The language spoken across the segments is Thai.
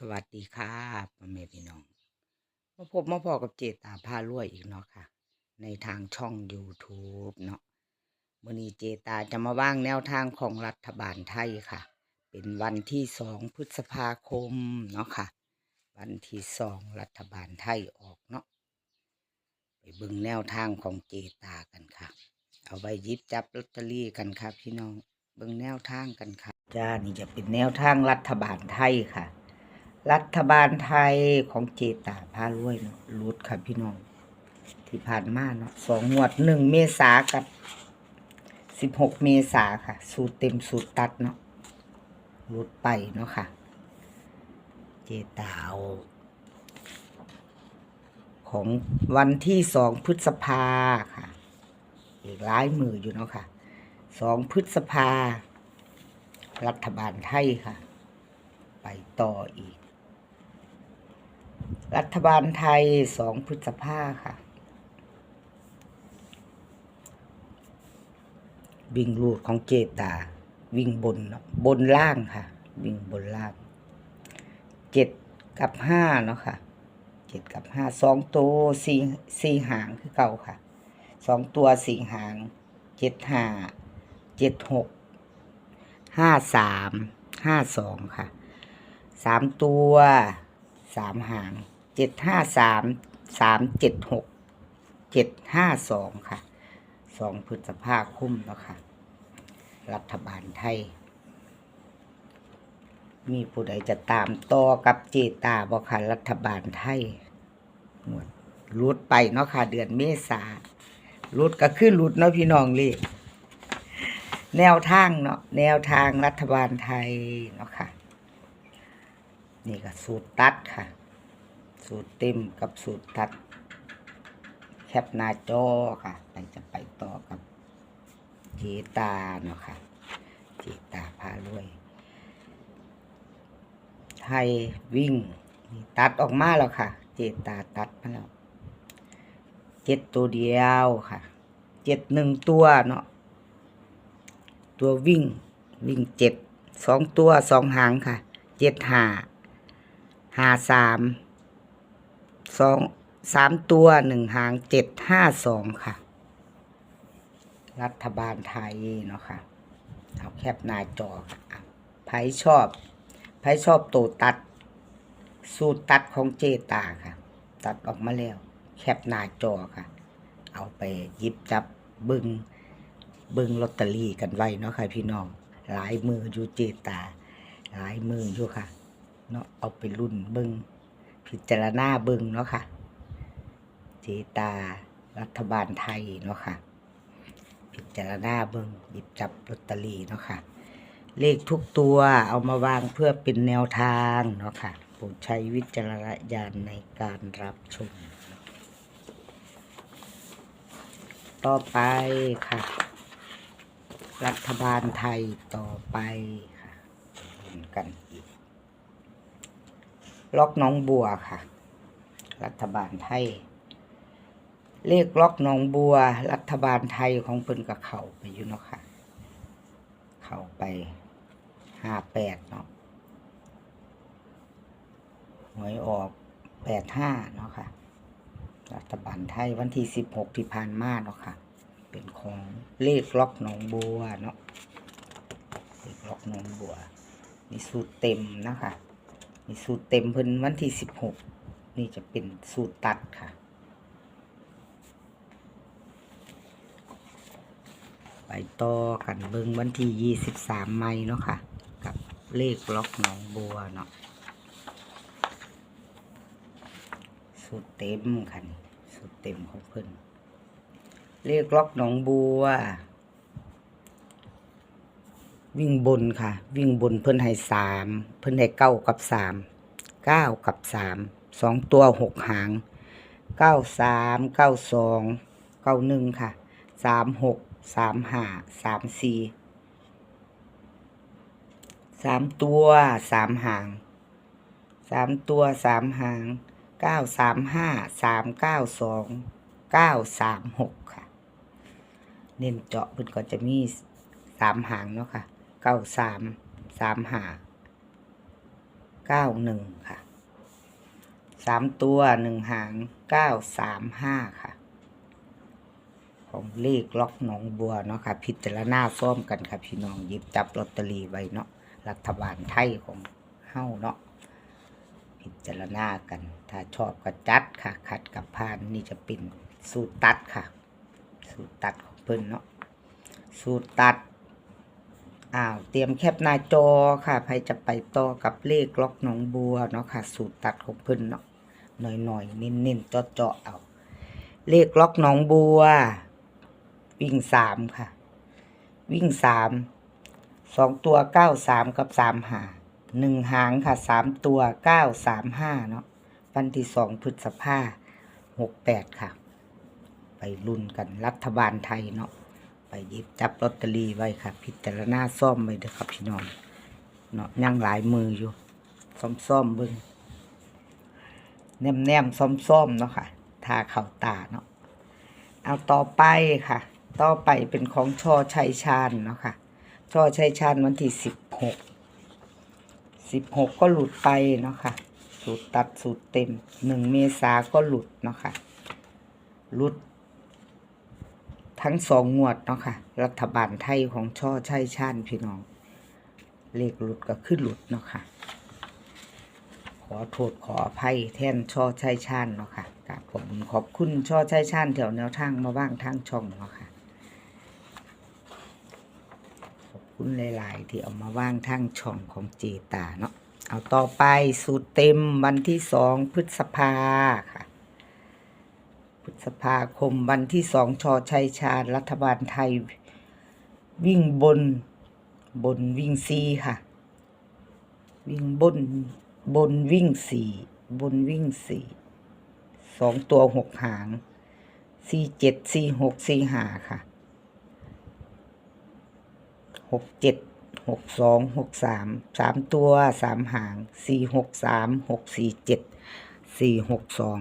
สวัสดีค่ะพ่อแม่พี่น้อง มาพบมาพอกับเจตาพารวยอีกเนาะค่ะ ในทางช่อง YouTube เนาะมื่อนี้เจตาจะมาว่างแนวทางของรัฐบาลไทยค่ะ เป็นวันที่สองพฤษภาคมเนาะค่ะ วันที่สองรัฐบาลไทยออกเนาะไปเบิ่งแนวทางของเจตากันค่ะ เอาไปยิบจับลอตเตอรี่กันค่ะพี่น้องเบิ่งแนวทางกันค่ะจ้านี่จะเป็นแนวทางรัฐบาลไทยค่ะ รัฐบาลไทยของเจตาพารวยเนาะรุดค่ะพี่น้อง ที่ผ่านมาเนาะสองงวดหนึ่งเมษากับสิบหกเมษาค่ะ สูตรเต็มสูตรตัดเนาะรุดไปเนาะค่ะ เจตาเอาของวันที่สองพฤษภาค่ะ อีกหลายมืออยู่เนาะค่ะสองพฤษภา รัฐบาลไทยค่ะ ไปต่ออีก รัฐบาลไทยสองพฤษภาค่ะ วิ่งรูดของเจตา วิ่งบนเนาะบนล่างค่ะ วิ่งบนล่างเจ็ดกับห้าเนาะค่ะเจ็ดกับห้าสองตัวสี่สี่หางคือเก่าค่ะสองตัวสี่หางเจ็ดห้าเจ็ดหกห้าสามห้าสองค่ะสามตัวสามหาง เจ็ดห้าสามสามเจ็ดหกเจ็ดห้าสองค่ะสองพฤษภาคมแล้วค่ะ รัฐบาลไทย มีผู้ใดจะตามต่อกับเจตาบ่ค่ะรัฐบาลไทยหมดรุดไปเนาะค่ะ เดือนเมษารุดก็คือรุดเนาะพี่น้องเลยแนวทางเนาะแนวทางรัฐบาลไทยเนาะค่ะ นี่ก็สูตรตัดค่ะ สูตรเต็มกับสูตรตัด แคปหน้าจอค่ะไปจะไปต่อกับเจตาเนาะค่ะ เจตาพารวยไทยวิ่ง ตัดออกมาแล้วค่ะ เจตาตัดมาแล้วเจ็ดตัวเดียวค่ะ เจ็ดหนึ่งตัวเนาะ ตัววิ่ง วิ่งเจ็ดสองตัวสองหางค่ะ เจ็ดหาหาสาม สองสามตัวหนึ่งหางเจ็ดห้าสองค่ะ รัฐบาลไทยเนาะค่ะ เอาแคปหน้าจอค่ะอะไผชอบไผชอบตัวตัด สูตรตัดของเจตาค่ะ ตัดออกมาแล้ว แคปหน้าจอค่ะ เอาไปยิบจับเบึงเบึงลอตเตอรี่กันไว้เนาะค่ะพี่น้อง หลายมืออยู่เจตา หลายมืออยู่ค่ะ เนาะเอาไปรุ่นเบึง พิจารณาเบึงเนาะค่ะ เจตารัฐบาลไทยเนาะค่ะ พิจารณาเบิงหยิบจับลอตเตอรี่เนาะค่ะ เลขทุกตัวเอามาวางเพื่อเป็นแนวทางเนาะค่ะโปรดใช้วิจารณญาณในการรับชม ต่อไปค่ะ รัฐบาลไทยต่อไปค่ะเห็นกันอีก ล็อกน้องบัวค่ะ รัฐบาลไทย เลขล็อกหนองบัว รัฐบาลไทยของเพิ่นกับเขาไปอยู่เนาะค่ะ เข้าไปห้าแปดเนาะหวยออกแปดห้าเนาะค่ะ รัฐบาลไทยวันที่สิบหกที่ผ่านมาเนาะค่ะ เป็นของเลขล็อกหนองบัวเนาะเลขล็อกหนองบัวมีสูตรเต็มนะคะ มีสูตรเต็มเพิ่นวันที่สิบหกนี่จะเป็นสูตรตัดค่ะ ไปต่อกันเบิ่งวันที่ยี่สิบสามไม้เนาะค่ะ กับเลขล็อกหนองบัวเนาะสูตรเต็มค่ะนี่สูตรเต็มของเพิ่นเลขล็อกหนองบัว วิ่งบนค่ะ วิ่งบนเพิ่นให้สามเพิ่นให้เก้ากับสามเก้ากับสามสองตัวหกหางเก้าสามเก้าสองเก้าหนึ่งค่ะสามหกสามห้าสามสี่สามตัวสามหางสามตัวสามหางเก้าสามห้าสามเก้าสองเก้าสามหกค่ะ เน้นเจาะเพิ่นก็จะมีสามหางเนาะค่ะ เก้าสามสามห้าเก้าหนึ่งค่ะสามตัวหนึ่งหางเก้าสามห้าค่ะ ของเลขล็อกหนองบัวเนาะค่ะ พิจารณาซ่อมกันค่ะพี่น้องหยิบจับลอตเตอรี่ไว้เนาะรัฐบาลไทยของเฮาเนาะพิจารณากัน ถ้าชอบก็จัดค่ะ ขัดกับพานนี่จะเป็นสูตรตัดค่ะ สูตรตัดของเพิ่นเนาะสูตรตัด อ้าวเตรียมแคปหน้าจอค่ะใครจะไปต่อกับเลขล็อกหนองบัวเนาะค่ะ สูตรตัดของเพิ่นเนาะหน่อยๆเน้นๆเจาะๆเอา เลขล็อกหนองบัว วิ่งสามค่ะ วิ่งสามสองตัวเก้าสามกับสามหาหนึ่งหางค่ะสามตัวเก้าสามห้าเนาะวันที่สองพฤษภาหกแปดค่ะ ไปลุ้นกันรัฐบาลไทยเนาะ หยิบจับลอตเตอรี่ไว้ค่ะ พิจารณาซ่อมไว้เด้อครับพี่น้องเนาะยังหลายมืออยู่ซ่อมซ่อมๆเบิ่งแนมแนมๆซ่อมซ่อมๆเนาะค่ะ ทาเข่าตาเนาะเอาต่อไปค่ะ ต่อไปเป็นของช่อชัยชาญเนาะค่ะช่อชัยชาญวันที่สิบหกสิบหกก็หลุดไปเนาะค่ะสูตรตัดสูตรเต็มหนึ่งเมษาก็หลุดเนาะค่ะหลุด ทั้งสองงวดเนาะค่ะ รัฐบาลไทยของช่อชัยชาญพี่น้อง เลขหลุดก็ขึ้นหลุดเนาะค่ะ ขอโทษขออภัยแทนช่อชัยชาญเนาะค่ะกราบขอบคุณขอบคุณช่อชัยชาญแถวแนวทางมาว่างทางช่องเนาะค่ะ ขอบคุณหลาย ๆ ที่เอามาว่างทางช่องของเจตาเนาะ เอาต่อไปสูตรเต็มวันที่สองพฤษภาค่ะ พฤษภาคมวันที่สองชอชัยชาญรัฐบาลไทย วิ่งบนบนวิ่งซีค่ะ วิ่งบนบนวิ่งสี่บนวิ่งสี่สองตัวหกหางสี่เจ็ดสี่หกสี่หาค่ะหกเจ็ดหกสองหกสามสามตัวสามหางสี่หกสามหกสี่เจ็ดสี่หกสอง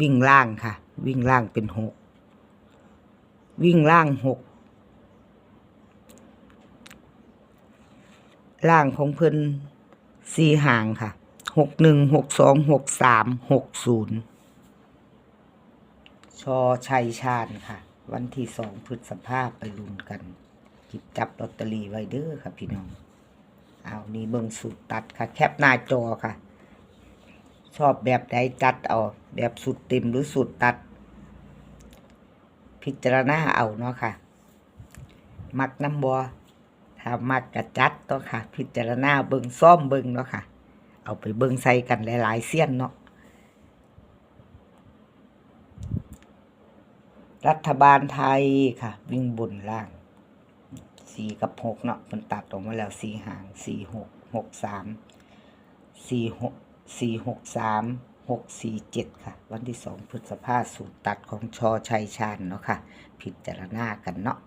วิ่งล่างค่ะ วิ่งล่างเป็นหกวิ่งล่างหกล่างของเพิ่นสี่หางค่ะหกหนึ่งหกสองหกสามหกศูนย์ชอชัยชาญค่ะ วันที่สองพฤษภาไปลุ้นกันหยิบจับลอตเตอรี่ไว้เด้อค่ะพี่น้อง เอานี่เบิ่งสูตรตัดค่ะ แคปหน้าจอค่ะ ชอบแบบใดจัดเอา แบบสุดเต็มหรือสุดตัด พิจารณาเอาเนาะค่ะ มักน้ำบัวถ้ามักกระจัดตัวค่ะ พิจารณาเบิงซ่อมเบิงเนาะค่ะ เอาไปเบิงใส่กันหลาย ๆเสี้ยนเนาะรัฐบาลไทยค่ะ วิ่งบนล่างสี่กับหกเนาะมันตัดออกมาแล้วสี่หางสี่หกหกสามสี่หก สี่หกสามหกสี่เจ็ดค่ะ วันที่สองพฤษภาสูตรตัดของชอชัยชาญเนาะค่ะพิจารณากันเนาะ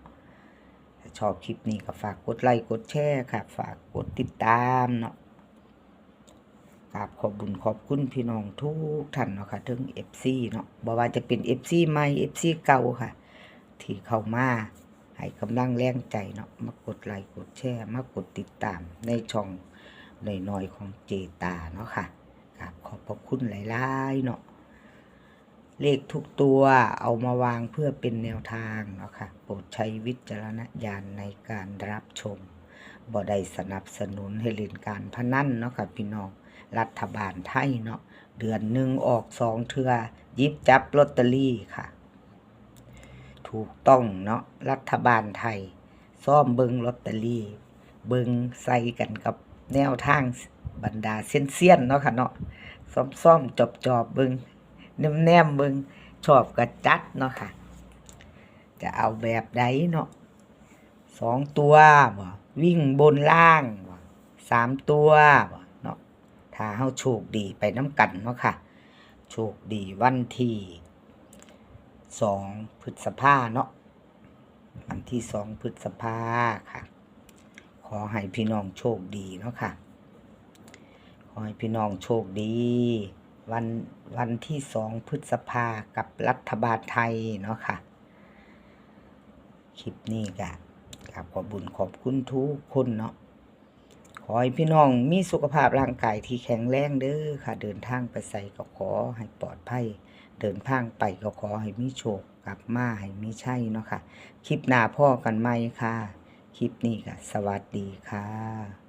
ถ้าชอบคลิปนี้ก็ฝากกดไลค์กดแชร์ค่ะ ฝากกดติดตามเนาะกราบขอบบุญขอบคุณพี่น้องทุกท่านเนาะค่ะถึง FC เนาะบ่ว่าจะเป็น FC ใหม่ FC เก่าค่ะ ที่เข้ามาให้กำลังแรงใจเนาะมากดไลค์กดแชร์มากดติดตามในช่องหน่อยๆของเจตาเนาะค่ะ กราบขอบพระคุณหลายๆเนาะเลขทุกตัวเอามาวางเพื่อเป็นแนวทางเนาะค่ะโปรดใช้วิจารณญาณในการรับชมบ่ได้สนับสนุนให้เล่นการพนันเนาะค่ะพี่น้องรัฐบาลไทยเนาะเดือนหนึ่งออกสองเทือยิบจับลอตเตอรี่ค่ะ ถูกต้องเนาะรัฐบาลไทย ซ่อมเบิงลอตเตอรี่ เบิงใส่กันกับแนวทาง บรรดาเส้นเซียนเนาะค่ะเนาะซ่อมซ่อมจอบจอบบิงแนมแนมบิงชอบกระจัดเนาะค่ะ จะเอาแบบใดเนาะสองตัวบ่วิ่งบนล่างบ่สามตัวบ่เนาะถ้าเฮาโชคดีไปน้ำกันเนาะค่ะ โชคดีวันที่สองพฤษภาเนาะวันที่สองพฤษภาค่ะ ขอให้พี่น้องโชคดีเนาะค่ะ อให้พี่น้องโชคดี วันวันที่สองพฤษภากับรัฐบาลไทยเนาะค่ะ คลิปนี้ก็กราบขอบบุญขอบคุณทุกคนเนาะขอให้พี่น้องมีสุขภาพร่างกายที่แข็งแรงเด้อค่ะ เดินทางไปใส่ก็ขอให้ปลอดภัย เดินทางไปก็ขอให้มีโชคกลับมาให้มีชัยเนาะค่ะ คลิปหน้าพ่อกันไหมค่ะ คลิปนี้ก็สวัสดีค่ะ